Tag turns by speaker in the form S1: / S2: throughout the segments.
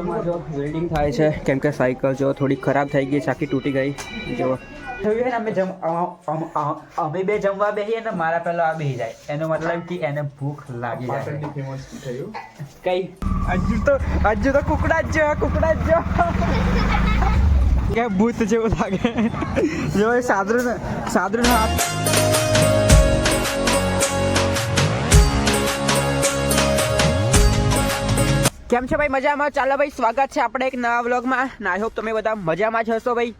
S1: સાયકલમાં જો વેલ્ડિંગ થાય છે કેમ કે સાયકલ જો થોડી ખરાબ થઈ ગઈ છે આખી તૂટી ગઈ જો.
S2: થયું ને અમે જમ અમ- બે જમવા બેસીએ ને મારા પહેલો આ બેસી જાય. એનો મતલબ કે એને ભૂખ લાગી જાય. કઈ?
S1: હજુ તો હજુ તો કુકડા જ જો કુકડા જ જો. કે ભૂત જેવું લાગે. જો સાદરું સાદરું હાથ. કેમ છે ભાઈ? મજામાં? ચાલો ભાઈ, સ્વાગત છે આપણે એક નવા વ્લોગમાં. ના હોપ તમે બધા મજામાં જ હશો ભાઈ.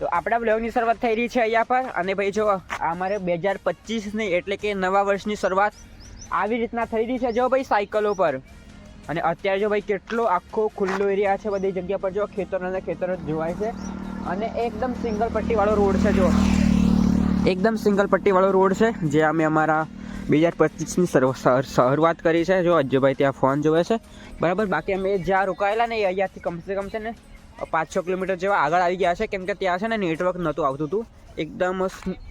S1: તો આપણા વ્લોગની શરૂઆત થઈ રહી છે અહીંયા પર. અને ભાઈ, જો અમારે બે હજાર પચીસની એટલે કે નવા વર્ષની શરૂઆત આવી રીતના થઈ રહી છે, જો ભાઈ, સાયકલો પર. અને અત્યારે જો ભાઈ, કેટલો આખો ખુલ્લો એરિયા છે બધી જગ્યા પર, જો, ખેતરો અને ખેતરો જ જોવાય છે. અને એકદમ સિંગલ પટ્ટીવાળો રોડ છે, જો. એકદમ સિંગલ પટ્ટીવાળો રોડ છે, જે અમે અમારા બે હજાર પચીસની શરૂઆત કરી છે. જો, અજયભાઈ ત્યાં ફોન જોવે છે. બરાબર? બાકી અમે જ્યાં રોકાયેલા ને એ અહીંયાથી કમસે કમ છે ને પાંચ છ કિલોમીટર જેવા આગળ આવી ગયા છે. કેમ કે ત્યાં છે ને નેટવર્ક નહોતું આવતું હતું એકદમ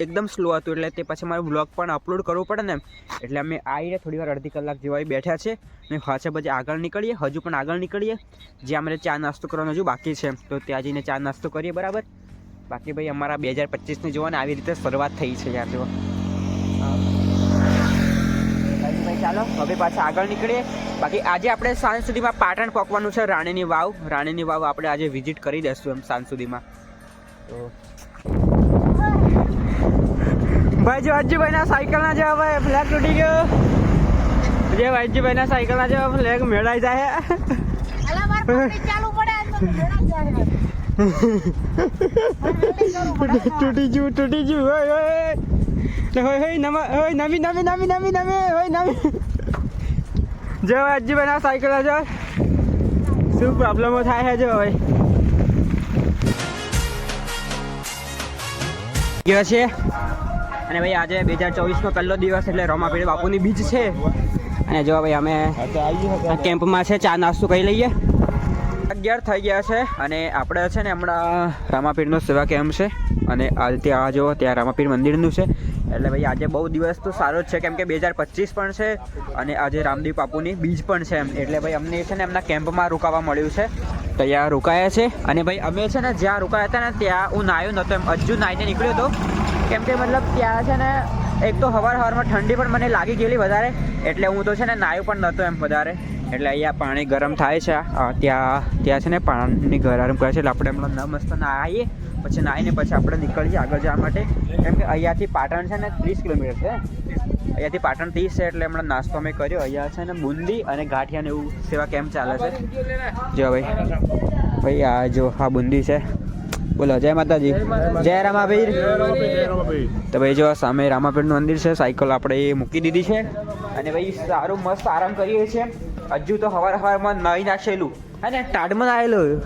S1: એકદમ સ્લો હતું. એટલે તે પછી મારું બ્લોગ પણ અપલોડ કરવું પડે ને. એટલે અમે આવીને થોડી વાર, અડધી કલાક જેવા બેઠ્યા બેઠા છે. અને પાછા પછી આગળ નીકળીએ. હજુ પણ આગળ નીકળીએ. જ્યાં અમારે ચા નાસ્તો કરવાનો હજુ બાકી છે. તો ત્યાં જઈને ચા નાસ્તો કરીએ. બરાબર? બાકી ભાઈ, અમારા બે હજાર પચીસની જોવાને આવી રીતે શરૂઆત થઈ છે યાર જો ભાઈ ચાલો હવે પાછા આગળ નીકળીએ. બાકી આજે આપણે સાંજ સુધીમાં પાટણ પહોંચવાનું છે રાણીની વાવ. રાણીની વાવ આપણે આજે વિઝિટ કરી દઈશું એમ સાંજ સુધીમાં. તો ભાઈ જો અજ્જુભાઈના સાયકલના જેવા ભાઈ ફ્લેગ તૂટી ગયો. જે અજ્જુભાઈના સાયકલના જેવા ફ્લેગ મેળાઈ જાય. તૂટી ગયું તૂટી ગયું. હોય હોય હોય હોય, નવા, નવી નવી નવી નવી, હોય, નવી. જો અજ્જુભાઈના સાયકલ જો શું પ્રોબ્લેમો થાય છે જો ભાઈ ગયો છે. અને ભાઈ, આજે બે હજાર ચોવીસનો પહેલો દિવસ એટલે રોમાપીડી બાપુની બીજ છે. અને જો, ભાઈ, અમે કેમ્પમાં છે, ચા નાસ્તો કરી લઈએ. અગિયાર થઈ ગયા છે, અને આપણે છે ને હમણાં રામાપીરનો સેવા કેમ્પ છે. અને આ ત્યાં, જો, ત્યાં રામાપીર મંદિરનું છે. એટલે ભાઈ આજે બહુ દિવસ તો સારો જ છે, કેમ કે બે હજાર પચીસ પણ છે અને આજે રામદેવ બાપુની બીજ પણ છે એમ. એટલે ભાઈ અમને છે ને એમના કેમ્પમાં રોકાવા મળ્યું છે. ત્યાં રોકાયા છે અને ભાઈ અમે છે ને જ્યાં રોકાયા હતા ને ત્યાં હું નાયો નહોતો એમ. હજુ નાહીને નીકળ્યો હતો કેમ કે મતલબ ત્યાં છે ને એક તો હવાર હવારમાં ઠંડી પણ મને લાગી ગયેલી વધારે, એટલે હું તો છે ને નાયો પણ નહોતો એમ વધારે. એટલે અહીંયા પાણી ગરમ થાય છે. ત્યાં ત્યાં છે ને પાણી ગરમ કરે છે. એટલે આપણે હમણાં ન મસ્ત નાહીએ. પછી નાહીને પછી આપણે નીકળીએ આગળ જવા માટે. કેમ કે અહીંયાથી પાટણ છે ને ત્રીસ કિલોમીટર છે. અહીંયાથી પાટણ ત્રીસ છે એટલે હમણાં નાસ્તો અમે કર્યો. અહીંયા છે ને બુંદી અને ગાંઠિયા ને એવું સેવા કેમ્પ ચાલે છે. જો ભાઈ. ભાઈ, આ જો, આ બુંદી છે. બોલો, જય માતાજી. જય રામાભીર. તો ભાઈ, જો સામે રામાભીરનું મંદિર છે. સાયકલ આપણે એ મૂકી દીધી છે. અને ભાઈ, સારું મસ્ત આરામ કરીએ છીએ. હજુ તો હવાર હવારમાં નાહી નાખેલું. હે ને ટાઢમાં નાહેલું.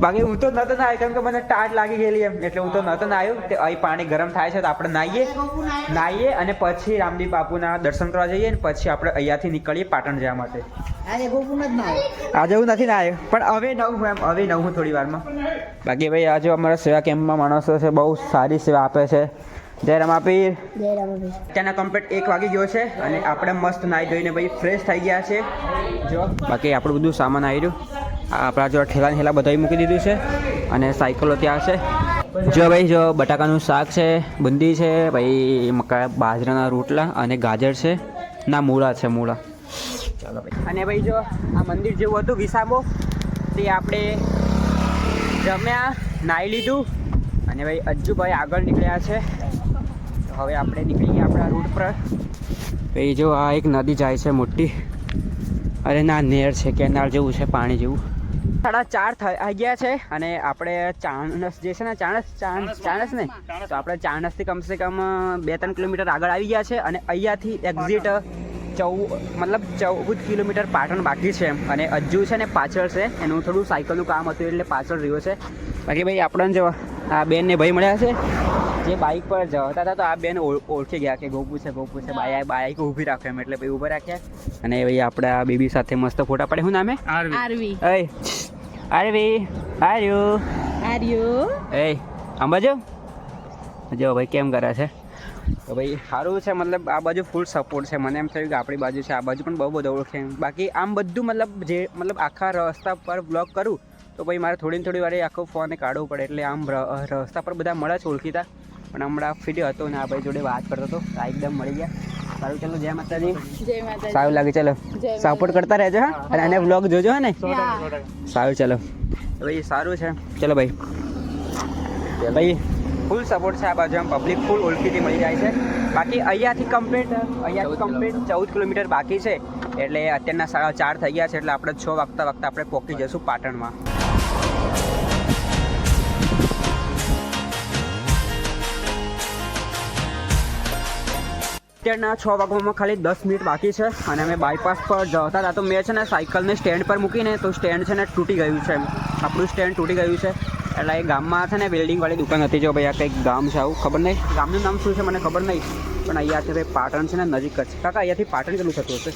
S1: બાકી હું તો નતો આવ્યો કેમ કે મને ટાટ લાગી ગયેલી એમ. એટલે હું તો નતો નાહ્યો તે અહીં પાણી ગરમ થાય છે તો આપણે નાહીએ. નાહીએ. અને પછી રામદેવ બાપુના દર્શન કરવા જઈએ ને પછી આપણે અહીંયાથી નીકળીએ પાટણ જવા માટે.
S3: આજે નથી ના
S1: હું નથી નાહ્યો પણ હવે નવું એમ હવે નવું થોડી વારમાં. બાકી ભાઈ આજે અમારા સેવા કેમ્પમાં માણસો છે બહુ સારી સેવા આપે છે. જય રમાપીર. તેના કમ્પ્લીટ એક વાગી ગયો છે અને આપણે મસ્ત નાહી ધોઈને ભાઈ ફ્રેશ થઈ ગયા છે. જો બાકી આપણું બધું સામાન આવી રહ્યું. આપણા જો ઠેલા ઠેલા બધાય મૂકી દીધું છે અને સાયકલો ત્યાં છે. જો ભાઈ, જો બટાકાનું શાક છે, બુંદી છે, ભાઈ, મકા બાજરાના રોટલા અને ગાજર છે. ના, મૂળા છે, મૂળા. ચાલો ભાઈ. અને ભાઈ, જો આ મંદિર જેવું હતું વિસામો, તે આપણે જમ્યા નાહી લીધું. અને ભાઈ, અજ્જુભાઈ આગળ નીકળ્યા છે. તો હવે આપણે નીકળીએ આપણા રૂટ પર. ભાઈ, જો આ એક નદી જાય છે મોટી. અરે ના, નેર છે, કેનાલ જેવું છે, પાણી જેવું. સાડા ચાર થઈ ગયા છે અને આપણે ચાણસ જે છે ને ચાણસ ચાણસ ચાણસ ને? તો આપણે ચાણસથી કમસે કમ બે ત્રણ કિલોમીટર આગળ આવી ગયા છે અને અહીંયાથી એક્ઝિટ ચૌ મતલબ ચૌદ કિલોમીટર પાટણ બાકી છે અને હજુ છે ને પાછળ છે. એનું થોડું સાયકલનું કામ હતું એટલે પાછળ રહ્યો છે. બાકી ભાઈ આપણને જો આ બેનને ભાઈ મળ્યા છે. જે બાઇક પર જતા હતા તો આ બેન ઓળખી ગયા કે ગોપુ છે ગોપુ છે. બાય બાઇક ઊભી રાખે એમ એટલે ભાઈ ઊભા રાખ્યા. અને ભાઈ આપણે આ બેબી સાથે મસ્ત ફોટા પડે શું નામે
S3: આરવી.
S1: અય અરે ભાઈ આર્યો
S3: આર્યો
S1: એ આંબા જો? જો ભાઈ કેમ કરે છે? તો ભાઈ સારું છે મતલબ આ બાજુ ફૂલ સપોર્ટ છે. મને એમ થયું કે આપણી બાજુ છે આ બાજુ પણ બહુ બધો ઓળખે બાકી આમ બધું મતલબ જે મતલબ આખા રસ્તા પર બ્લોક કરું તો ભાઈ મારે થોડી થોડી વારે આખો ફોન કાઢવું પડે. એટલે આમ રસ્તા પર બધા મળે છે ઓળખીતા. પણ હમણાં ફીડ્યો હતો ને આ ભાઈ જોડે વાત કરતો હતો આ એકદમ મળી ગયા. સારું ચલો જય માતાજી.
S3: જય માતાજી.
S1: સારું લાગે ચલો. સપોર્ટ કરતા રહેજો હા. અને આને વ્લોગ જોજો હે ને. સારું ચલો. ભાઈ સારું છે. ચલો ભાઈ. ભાઈ ફૂલ સપોર્ટ છે આ બાજુ આમ પબ્લિક ફૂલ ઓળખીથી મળી જાય છે. બાકી અહીંયાથી કમ્પ્લીટ અહીંયાથી કમ્પ્લીટ ચૌદ કિલોમીટર બાકી છે. એટલે અત્યારના સાડા ચાર થઈ ગયા છે એટલે આપણે છ વાગતા વાગતા આપણે પહોંચી જશું પાટણમાં. અત્યારના છ વાગવામાં ખાલી દસ મિનિટ બાકી છે અને અમે બાયપાસ પર જતા હતા. તો મેં છે ને સાયકલને સ્ટેન્ડ પર મૂકીને તો સ્ટેન્ડ છે ને તૂટી ગયું છે આપણું સ્ટેન્ડ તૂટી ગયું છે. એટલે એ ગામમાં છે ને બિલ્ડિંગવાળી દુકાન હતી જો ભાઈ આ કંઈક ગામ છે આવું. ખબર નહીં? ગામનું નામ શું છે મને ખબર નહીં. પણ અહીંયાથી ભાઈ પાટણ છે ને નજીક જ. છે કાકા અહીંયાથી પાટણ કેટલું થતું હશે?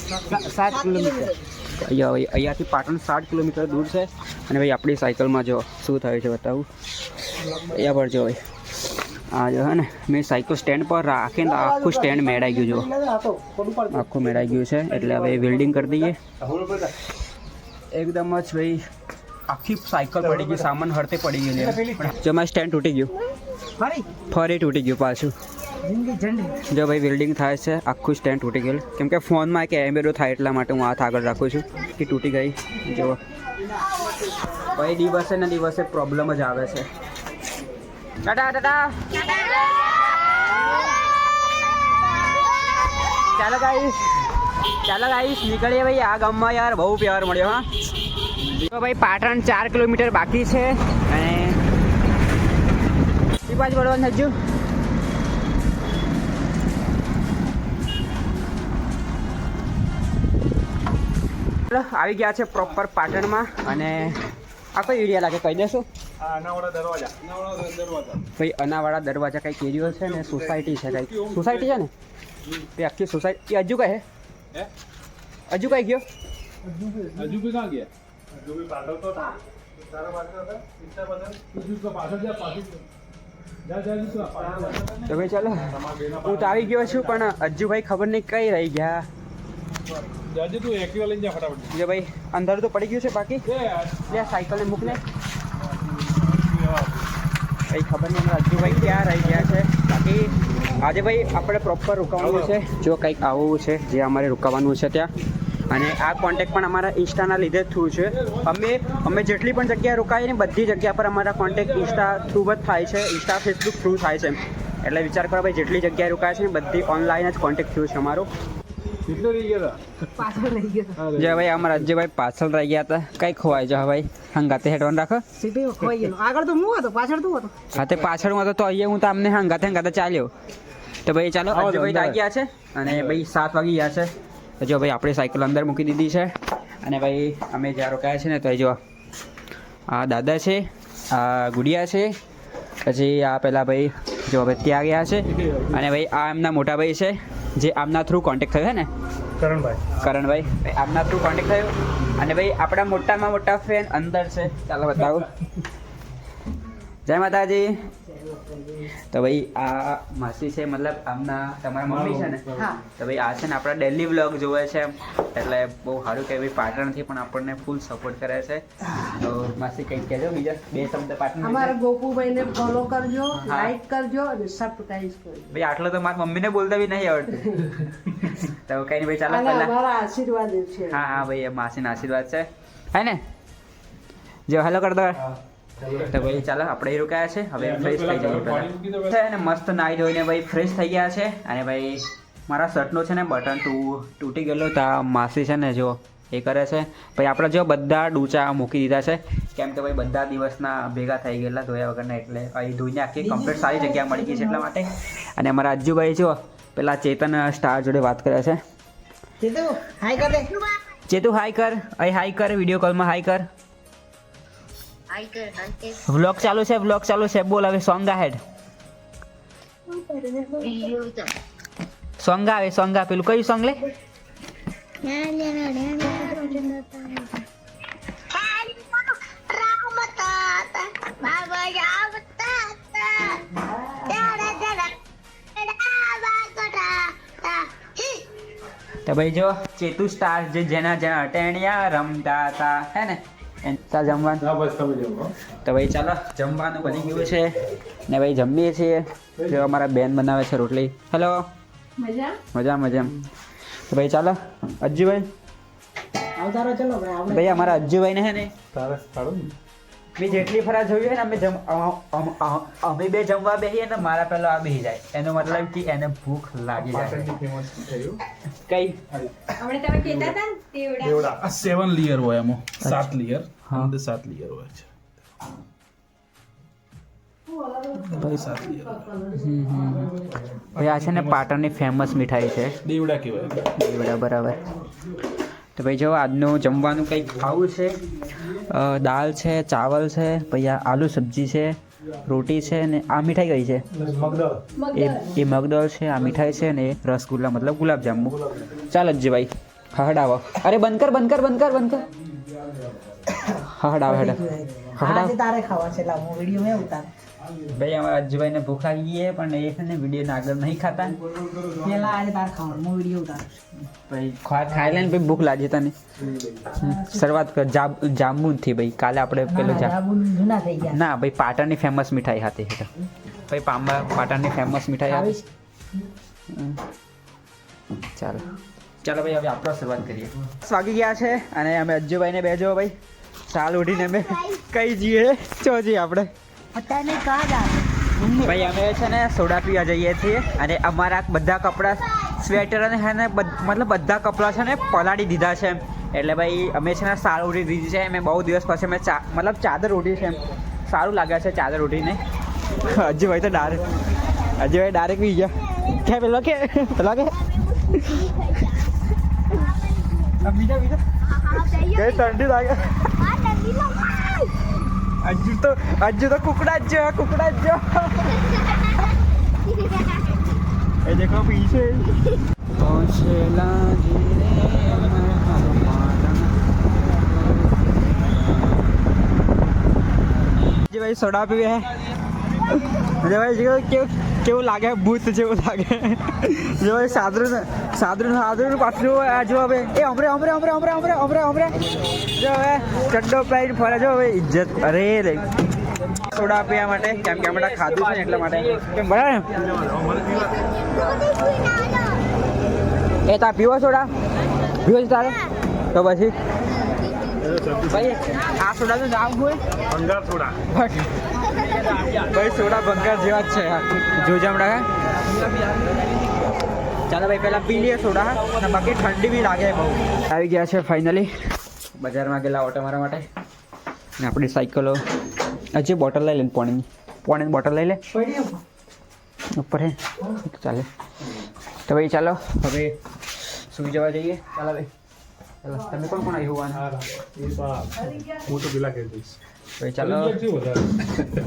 S1: સાત કિલોમીટર. અહીંયા ભાઈ અહીંયાથી પાટણ સાત કિલોમીટર દૂર છે. અને ભાઈ આપણી સાયકલમાં જો શું થયું છે બતાવું? અહીંયા પર જો ભાઈ. આ જો હે ને મેં સાયકલ સ્ટેન્ડ પર રાખીને આખું સ્ટેન્ડ મેળાઈ ગયું જો. આખું મેળાઈ ગયું છે એટલે હવે વેલ્ડિંગ કરી દઈએ. એકદમ જ ભાઈ આખી સાયકલ પડી ગઈ સામાન હરતે પડી ગયેલી પણ જો મારું સ્ટેન્ડ તૂટી ગયું. ફરી તૂટી ગયું પાછું. જો ભાઈ વેલ્ડિંગ થાય છે આખું સ્ટેન્ડ તૂટી ગયેલું. કેમ કે ફોનમાં એક એમ્બેડો થાય એટલા માટે હું હાથ આગળ રાખું છું કે તૂટી ગઈ. જો. ભાઈ દિવસે ને દિવસે પ્રોબ્લેમ જ આવે છે. ટાટા ટાટા ચાલો ગાઈશ ચાલો ગાઈશ નીકળીએ ભાઈ આ ગામમાં યાર. બહુ પ્યાર મળ્યો, હા. તો ભાઈ પાટણ ચાર કિલોમીટર બાકી છે અને બાજુ વળવાનું હજુ આવી ગયા છે પ્રોપર પાટણમાં અને આ કોઈ એરિયા લાગે, કહી દેશો. ભાઈ અનાવાળા દરવાજા કંઈક એરિયો છે ને સોસાયટી છે કંઈક સોસાયટી છે ને? તે આખી સોસાયટી હજુ કઈ હે? હજુ કઈ ગયો?
S4: હજુ બી ક્યાં ગયા? હજુ બી પાછળ તો હતા તું
S1: ભાઈ ચાલો હું તો આવી ગયો છું પણ હજુ ખબર નહીં કઈ રહી ગયા.
S4: જાજે તું એક્ટિવા લઈને જા ફટાફટ.
S1: ભાઈ અંદર તો પડી ગયું છે બાકી. લે સાયકલને મૂકને. ભાઈ ખબર નહીં હમણાં હજુ ભાઈ ક્યાં રહી ગયા છે? બાકી આજે ભાઈ આપણે પ્રોપર રોકાવાનું છે. જો કંઈક આવું છે, જે અમારે રોકાવાનું છે ત્યાં. અને આ કોન્ટેક્ટ પણ અમારા ઇન્સ્ટાના લીધે થ્રુ છે. અમે અમે જેટલી પણ જગ્યાએ રોકાઈએ ને બધી જગ્યા પર અમારા કોન્ટેક્ટ ઇન્સ્ટા થ્રુ જ થાય છે, ઇન્સ્ટા ફેસબુક થ્રુ થાય છે એટલે વિચાર કરો ભાઈ, જેટલી જગ્યાએ રોકાય છે ને બધી ઓનલાઈન જ કોન્ટેક્ટ થ્રુ છે અમારો.
S4: કેટલો રહી ગયા
S3: પાછળ રહી ગયો
S1: જે ભાઈ અમારા રાજ્યભાઈ પાછળ રહી ગયા હતા કઈ ખોવાય જો ભાઈ હંગાતે હેડવાન રાખો.
S3: સીધી ખોવાઈ ગયો આગળ તો હું હતો પાછળ તું હતો.
S1: હા તે પાછળ હતો તો અહીંયા હું તો અમને હંગાતે હંગાતે ચાલ્યો. તો ભાઈ ચાલો
S4: આવો
S1: ભાઈ. આવી ગયા છે અને ભાઈ સાત વાગી ગયા છે. તો જો ભાઈ આપણે સાયકલ અંદર મૂકી દીધી છે. અને ભાઈ અમે જ્યાં રોકાયા છે ને તો જો આ દાદા છે આ ગુડિયા છે પછી આ પેલા ભાઈ જો હવે ત્યાં ગયા છે અને ભાઈ આ એમના મોટા ભાઈ છે જે આમના થ્રુ કોન્ટેક્ટ થયો છે ને?
S4: કરણભાઈ.
S1: કરણભાઈ. ભાઈ આમના થ્રુ કોન્ટેક્ટ થયો. અને ભાઈ આપણા મોટામાં મોટા ફેન અંદર છે. ચાલો બતાવો. જય માતાજી. તો ભાઈ આ માસી છે મતલબ આમના તમારા મમ્મી છે ને? તો ભાઈ આ છે ને આપણા ડેલી વ્લોગ જોવે છે એટલે બહુ સારું કે ભાઈ પાટણથી પણ આપણને ફૂલ સપોર્ટ કરે છે. તો માસી કંઈક કહેજો બીજા બે શબ્દ પાટણ
S3: અમારા ગોપુભાઈને ફોલો કરજો લાઈક કરજો અને સબસ્ક્રાઇબ કરજો.
S1: ભાઈ આટલો તો મારા મમ્મીને બોલતા બી નહીં આવડતું. તો કઈ નહીં ભાઈ ચાલો પહેલા
S3: અમારા આશીર્વાદ છે.
S1: હા હા ભાઈ માસીના આશીર્વાદ છે. હે ને? જો હેલો કરતો દો. તો ભાઈ ચાલો આપણે રોકાયા છે. હવે ફ્રેશ થઈ જઈએ પહેલા છે ને મસ્ત નાહી ધોઈને ભાઈ ફ્રેશ થઈ ગયા છે. અને ભાઈ મારા શર્ટનો છે ને બટન તું તૂટી ગયેલો તો માસી છે ને જો એ કરે છે. ભાઈ આપણે જો બધા ડૂચા મૂકી દીધા છે. કેમ કે ભાઈ બધા દિવસના ભેગા થઈ ગયેલા ધોયા વગરના એટલે અહીં ધોઈને આખી કમ્પ્લીટ સારી જગ્યા મળી ગઈ છે એટલા માટે. અને અમારા અજ્જુભાઈ જો પેલા ચેતન સ્ટાર જોડે વાત કરે છે.
S3: ચેતુ હાઈ કર
S1: ચેતુ હાઈ કર. અહીં હાઈ કર વીડિયો કોલમાં હાઈ કર. વ્લોગ ચાલુ છે વ્લોગ ચાલુ છે. બોલ હવે સોંગ હેડ. સોંગ આવે સોંગ. પેલું કયું સોંગ લે? તો ભાઈ જો ચેતુ સ્ટાર જે જેના જેના અટેણિયા રમતા હતા હે ને? ત્યાં જમવાનું?
S4: હા બસ તમે જમો.
S1: તો ભાઈ ચાલો જમવાનું બની ગયું છે. ને ભાઈ જમીએ છીએ. જો અમારા બેન બનાવે છે રોટલી. હેલો
S3: મજા?
S1: મજા મજા. તો ભાઈ ચાલો અજ્જુભાઈ?
S3: આવતારો ચલો ભાઈ આપણે
S1: ભાઈ અમારા અજ્જુભાઈને હે ને?
S4: તારે તારું ને?
S2: મેં જેટલી ફરા જોયું ને અમે જમ અમ- બે જમવા બેહીએ ને મારા પેલો આ બેહી જાય. એનો મતલબ કે એને ભૂખ લાગી જાય.
S1: કઈ?
S3: હમણે તમે કહેતા હતા ને.
S4: આ seven હોય એમાં. સાત
S1: હા.
S4: અંદર સાત layer હોય છે.
S1: ભાઈ આ છે ને પાટણની ફેમસ મીઠાઈ છે.
S4: દેવડા કહેવાય.
S1: બરાબર બરાબર. તો ભાઈ જો આજનું જમવાનું કંઈક ખાવું છે. દાળ છે ચાવલ છે પછી આ આલુ સબ્જી છે રોટી છે ને આ મીઠાઈ કઈ છે? એ એ મગદળ છે આ મીઠાઈ છે ને રસગુલ્લા મતલબ ગુલાબજાંબુ. ચાલ જ ભાઈ હડાવો અરે બંધ કર બંધ કર બંધ કર બંધ કર. હહડાવ હાડા. આજે
S3: તારે ખાવા છે લાવ હું વીડિયો મે ઉતાર.
S1: ભાઈ અમારા અજ્જુભાઈને ભૂખ લાગી ગઈ પણ એ છે ને વિડીયોને આગળ નહીં ખાતા.
S3: પેલા આજે તાર ખાવાનું હું વીડિયો ઉતાર
S1: ભાઈ ખા ખાઈ લઈને ભાઈ ભૂખ લાગી તને. શરૂઆત કર જાંબુ થી ભાઈ કાલે આપણે પેલું જા
S3: જૂના થઈ ગયા.
S1: ના ભાઈ પાટણની ફેમસ મીઠાઈ હતી ભાઈ પાંબા પાટણની ફેમસ મીઠાઈ હતી. હમ. ચાલો. ચાલો ભાઈ હવે આપણે શરૂઆત કરીએ. વાગી ગયા છે અને અમે અજ્જુભાઈને બેજો ભાઈ. સાલ ઉઠીને અમે કઈ જઈએ. ચો જઈએ આપણે.
S3: અત્યારે કા
S1: ભાઈ અમે છે ને સોડા પીવા જઈએ છીએ અને અમારા બધા કપડાં સ્વેટર અને હેને ને મતલબ બધા કપડાં છે ને પલાળી દીધા છે એટલે ભાઈ અમે છે ને સાર ઉઠી દીધી છે મેં બહુ દિવસ પછી મેં ચા મતલબ ચાદર ઉઠી છે સારું લાગે છે ચાદર ઉઠીને હજી ભાઈ તો ડાયરેક્ટ હજી ભાઈ ડાયરેક્ટ બી ગયા. કે પેલો કે પેલો કે? બીજા બીજા કઈ ઠંડી લાગે. હજુ તો હજુ તો કુકડા જ જો કુકડા જ જો એ દેખો પીછે પહોંચેલા જે ભાઈ સોડા પીવે હે જે ભાઈ જે કેવું લાગે? ભૂત જેવું લાગે. જો સાદરું સાદરું સાદરું પાછું આ જો હવે એ અમરે અમરે અમરે અમરે અમરે અમરે અમરે. જો હવે ચડ્ડો પહેરીને ફરે. જો હવે ઇજ્જત. અરે રે સોડા પીવા માટે કેમ કે આપણે ખાધું છે એટલા માટે. કેમ બરાબર? એ તા પીવો સોડા? પીવો તારે? તો પછી? ભાઈ આ સોડાનું નામ હોય.
S4: ભંગાર થોડા
S1: ભાઈ, સોડા બંગાર જેવા જ છે જોજે હમણાં ચાલો ભાઈ, પહેલાં પી લઈએ સોડા અને બાકી ઠંડી બી લાગે બહુ. આવી ગયા છે ફાઇનલી બજારમાં ગયેલા ઓટો મારવા માટે. ને આપણી સાયકલો. હજી બોટલ લઈ લે પાણીની. પાણીની બોટલ લઈ લે. ઉપર, હે. ચાલે. તો ભાઈ, ચાલો. હવે સુઈ જવા જઈએ. ચાલો ભાઈ. તમે કોણ કોણ આવ્યું
S4: હું તો પેલા કહી દઈશ.
S1: ભાઈ ચાલો.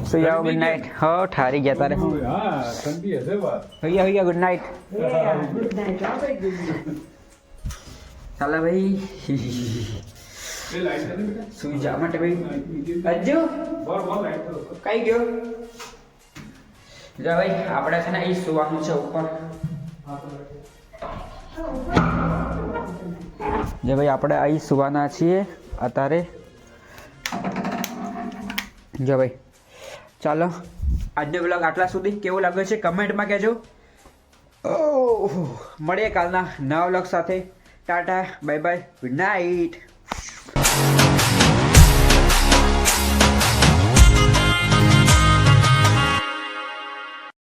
S1: સુઈ જાઓ ગુડ નાઇટ હો ઠારી ગયા તારે. હૈયા ગયા ગુડ નાઇટ ચાલો ભાઈ? સુઈ જા માટે ભાઈ.
S4: તો.
S1: કઈ ગયો? જા ભાઈ આપણે છે ને અહીં સુવાનું છે ઉપર. જે ભાઈ આપણે અહીં સુવાના છીએ અત્યારે. જો ભાઈ, ચાલો. આજનો બ્લોગ આટલા સુધી કેવું લાગે છે કમેન્ટમાં કહેજો. મળીએ કાલના નવા બ્લોગ સાથે. Tata bye bye good night